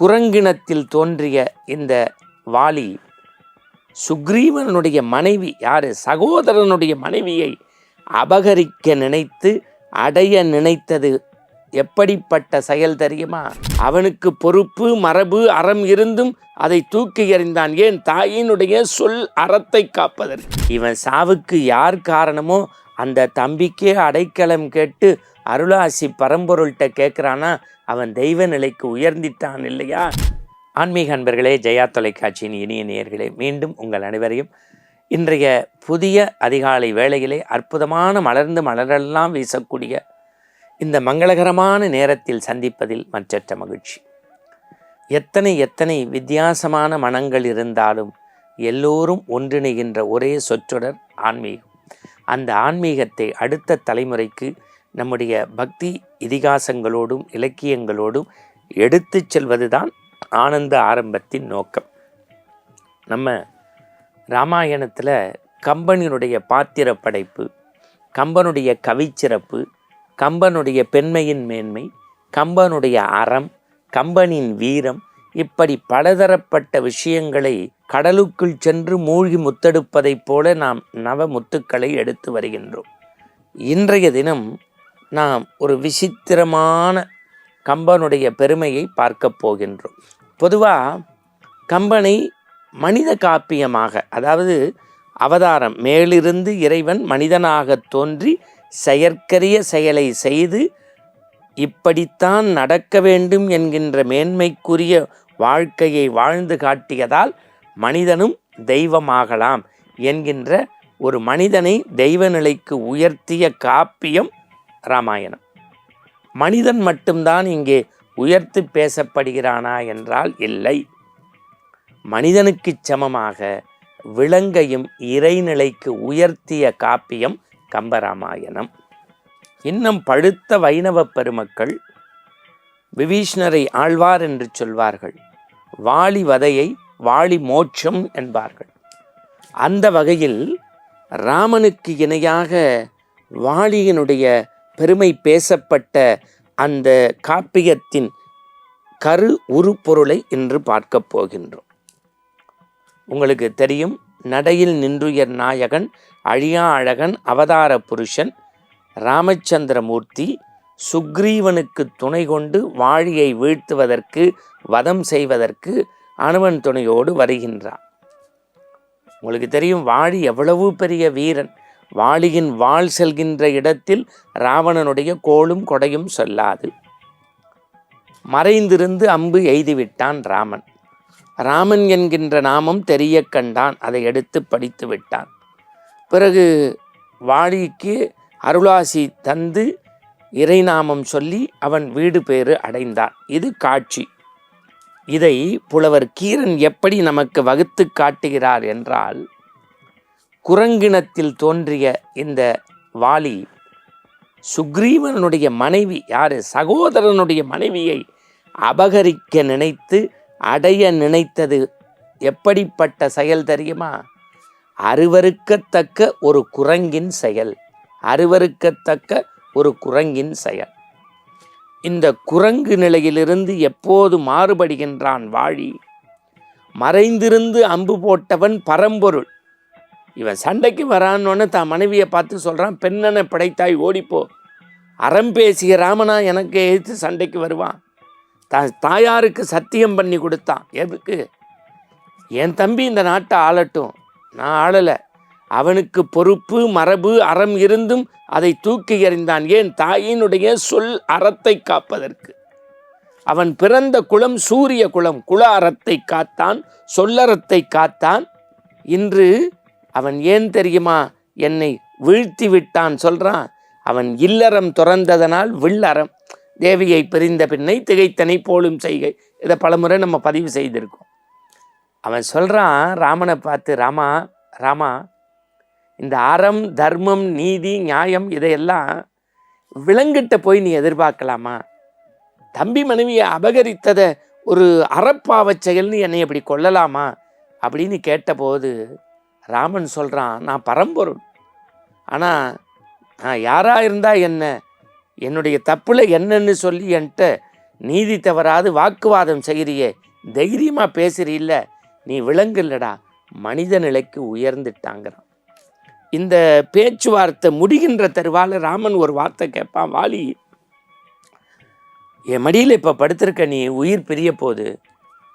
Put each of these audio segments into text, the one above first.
குரங்கிணத்தில் தோன்றிய இந்த வாலி சுக்ரீவனுடைய மனைவி யாரு? சகோதரனுடைய மனைவியை அபகரிக்க நினைத்து அடைய நினைத்தது எப்படிப்பட்ட செயல் தெரியுமா? அவனுக்கு பொறுப்பு மரபு அறம் இருந்தும் அதை தூக்கி எறிந்தான். ஏன்? தாயினுடைய சொல் அறத்தை காப்பதற்கு. இவன் சாவுக்கு யார் காரணமோ அந்த தம்பிக்கே அடைக்கலம் கேட்டு அருளாசி பரம்பொருள்கிட்ட கேட்குறானா அவன் தெய்வ நிலைக்கு உயர்ந்திட்டான் இல்லையா? ஆன்மீக அன்பர்களே ஜெயா தொலைக்காட்சியின் இனிய நேயர்களே மீண்டும் உங்கள் அனைவரையும் இன்றைய புதிய அதிகாலை வேளையிலே அற்புதமான மலர்ந்து மலரெல்லாம் வீசக்கூடிய இந்த மங்களகரமான நேரத்தில் சந்திப்பதில் மற்றற்ற மகிழ்ச்சி. எத்தனை எத்தனை வித்தியாசமான மனங்கள் இருந்தாலும் எல்லோரும் ஒன்றிணைகின்ற ஒரே சொற்றொடர் ஆன்மீகம். அந்த ஆன்மீகத்தை அடுத்த தலைமுறைக்கு நம்முடைய பக்தி இதிகாசங்களோடும் இலக்கியங்களோடும் எடுத்துச் செல்வதுதான் ஆனந்த ஆரம்பத்தின் நோக்கம். நம்ம ராமாயணத்தில் கம்பனினுடைய பாத்திர படைப்பு கம்பனுடைய கவிச்சிறப்பு கம்பனுடைய பெண்மையின் மேன்மை கம்பனுடைய அறம் கம்பனின் வீரம் இப்படி பலதரப்பட்ட விஷயங்களை கடலுக்குள் சென்று மூழ்கி முத்தெடுப்பதைப் போல நாம் நவ முத்துக்களை எடுத்து வருகின்றோம். இன்றைய தினம் நாம் ஒரு விசித்திரமான கம்பனுடைய பெருமையை பார்க்க போகின்றோம். பொதுவாக கம்பனை மனித காப்பியமாக அதாவது அவதாரம் மேலிருந்து இறைவன் மனிதனாக தோன்றி செயற்கரிய செயலை செய்து இப்படித்தான் நடக்க வேண்டும் என்கின்ற மேன்மைக்குரிய வாழ்க்கையை வாழ்ந்து காட்டியதால் மனிதனும் தெய்வமாகலாம் என்கின்ற ஒரு மனிதனை தெய்வ நிலைக்கு உயர்த்திய காப்பியம் ராமாயணம். மனிதன் மட்டும்தான் இங்கே உயர்த்து பேசப்படுகிறானா என்றால் இல்லை. மனிதனுக்கு சமமாக விலங்கையும் இறைநிலைக்கு உயர்த்திய காப்பியம் கம்பராமாயணம். இன்னும் பழுத்த வைணவ பெருமக்கள் விபீஷ்ணரை ஆழ்வார் என்று சொல்வார்கள். வாளி வதையை வாளி மோட்சம் என்பார்கள். அந்த வகையில் ராமனுக்கு இணையாக வாளியினுடைய பெருமை பேசப்பட்ட அந்த காப்பியத்தின் கரு உருப்பொருளை இன்று பார்க்கப் போகின்றோம். உங்களுக்கு தெரியும் நடையில் நின்றுயர் நாயகன் அழியா அழகன் அவதார புருஷன் ராமச்சந்திரமூர்த்தி சுக்ரீவனுக்கு துணை கொண்டு வாழியை வீழ்த்துவதற்கு வதம் செய்வதற்கு அனுமன் துணையோடு வருகின்றான். உங்களுக்கு தெரியும் வாழி எவ்வளவு பெரிய வீரன். வாளியின் வாள் செல்கின்ற இடத்தில் ராவணனுடைய கோலும் கொடையும் சொல்லாது. மறைந்திருந்து அம்பு எய்துவிட்டான் ராமன். ராமன் என்கின்ற நாமம் தெரிய கண்டான் அதை எடுத்து படித்து விட்டான். பிறகு வாழிக்கு அருளாசி தந்து இறைநாமம் சொல்லி அவன் வீடு பேறு அடைந்தான். இது காட்சி. இதை புலவர் கீரன் எப்படி நமக்கு வகுத்து காட்டுகிறார் என்றால் குரங்கிணத்தில் தோன்றிய இந்த வாலி சுக்ரீவனுடைய மனைவி யாரு? சகோதரனுடைய மனைவியை அபகரிக்க நினைத்து அடைய நினைத்தது எப்படிப்பட்ட செயல் தெரியுமா? அருவருக்கத்தக்க ஒரு குரங்கின் செயல். அருவருக்கத்தக்க ஒரு குரங்கின் செயல். இந்த குரங்கு நிலையிலிருந்து எப்போது மாறுபடுகின்றான் வாழி? மறைந்திருந்து அம்பு போட்டவன் பரம்பொருள். இவன் சண்டைக்கு வரான்னு தான் மனைவியை பார்த்து சொல்கிறான் பெண்ணனை படைத்தாய் ஓடிப்போ. அறம் பேசிய ராமனா எனக்கு எதிர்த்து சண்டைக்கு வருவான். த தாயாருக்கு சத்தியம் பண்ணி கொடுத்தான். எதுக்கு? என் தம்பி இந்த நாட்டை ஆளட்டும். நான் ஆளலை. அவனுக்கு பொறுப்பு மரபு அறம் இருந்தும் அதை தூக்கி எறிந்தான். ஏன்? தாயினுடைய சொல் அறத்தை காப்பதற்கு. அவன் பிறந்த குலம் சூரிய குலம் குல அறத்தை காத்தான் சொல்லறத்தை காத்தான். இன்று அவன் ஏன் தெரியுமா? என்னை வீழ்த்தி விட்டான் சொல்றான். அவன் இல்லறம் துறந்ததனால் வில்லறம். தேவியை பிரிந்த பின்னை திகைத்தனை போலும் செய்கை. இதை பலமுறை நம்ம பதிவு செய்திருக்கோம். அவன் சொல்றான் ராமனை பார்த்து ராமா ராமா இந்த அறம் தர்மம் நீதி நியாயம் இதையெல்லாம் விலங்கிட்ட போய் நீ எதிர்பார்க்கலாமா? தம்பி மனைவியை அபகரித்ததை ஒரு அறப்பாவச் செயல்னு என்னை இப்படி கொல்லலாமா? அப்படின்னு கேட்டபோது ராமன் சொல்கிறான் நான் பரம்பொருள். ஆனால் நான் யாராக இருந்தால் என்ன? என்னுடைய தப்பில் என்னன்னு சொல்லி என்கிட்ட நீதி தவறாது வாக்குவாதம் செய்கிறியே தைரியமாக பேசுகிறீல்ல நீ விலங்குல்லடா. மனித நிலைக்கு உயர்ந்துட்டாங்கிறான். இந்த பேச்சுவார்த்தை முடிகின்ற தருவால் ராமன் ஒரு வார்த்தை கேட்பான் வாலி என் மடியில் இப்போ படுத்திருக்க நீ உயிர் பிரிய போது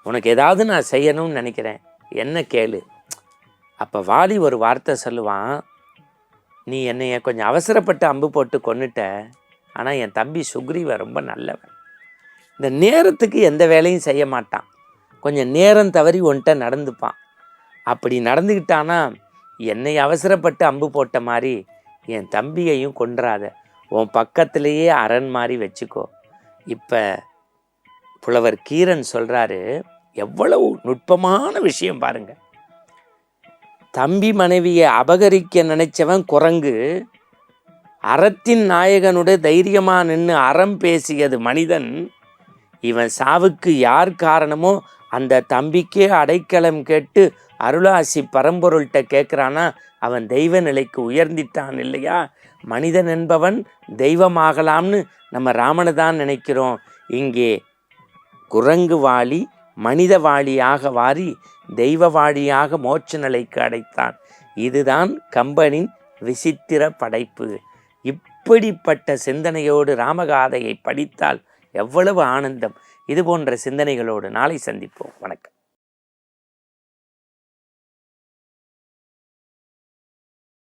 உனக்கு ஏதாவது நான் செய்யணும்னு நினைக்கிறேன். என்ன கேளு. அப்போ வாலி ஒரு வார்த்தை சொல்லுவான் நீ என்னைய கொஞ்சம் அவசரப்பட்டு அம்பு போட்டு கொண்டுட்ட ஆனால் என் தம்பி சுக்ரீவன் ரொம்ப நல்லவன். இந்த நேரத்துக்கு எந்த வேலையும் செய்ய மாட்டான். கொஞ்சம் நேரம் தவறி ஒன்ட்ட நடந்துப்பான். அப்படி நடந்துக்கிட்டான்னா என்னை அவசரப்பட்டு அம்பு போட்ட மாதிரி என் தம்பியையும் கொன்றாத. உன் பக்கத்திலேயே அரண் மாதிரி வச்சுக்கோ. இப்போ புலவர் கீரன் சொல்கிறாரு எவ்வளவு நுட்பமான விஷயம் பாருங்க. தம்பி மனைவியை அபகரிக்க நினைச்சவன் குரங்கு அறத்தின் நாயகனுடைய தைரியமாக நின்று அறம் பேசியது மனிதன். இவன் சாவுக்கு யார் காரணமோ அந்த தம்பிக்கே அடைக்கலம் கேட்டு அருளாசி பரம்பொருள்கிட்ட கேட்குறானா அவன் தெய்வ நிலைக்கு உயர்ந்திட்டான் இல்லையா? மனிதன் என்பவன் தெய்வமாகலாம்னு நம்ம ராமனை தான் நினைக்கிறோம். இங்கே குரங்கு வாளி மனித வாளியாக வாரி தெய்வ வாழியாக மோட்ச நிலைக்கு அடைத்தான். இதுதான் கம்பனின் விசித்திர படைப்பு. இப்படிப்பட்ட சிந்தனையோடு ராமகாதையை படித்தால் எவ்வளவு ஆனந்தம். இது போன்ற சிந்தனைகளோடு நாளை சந்திப்போம். வணக்கம்.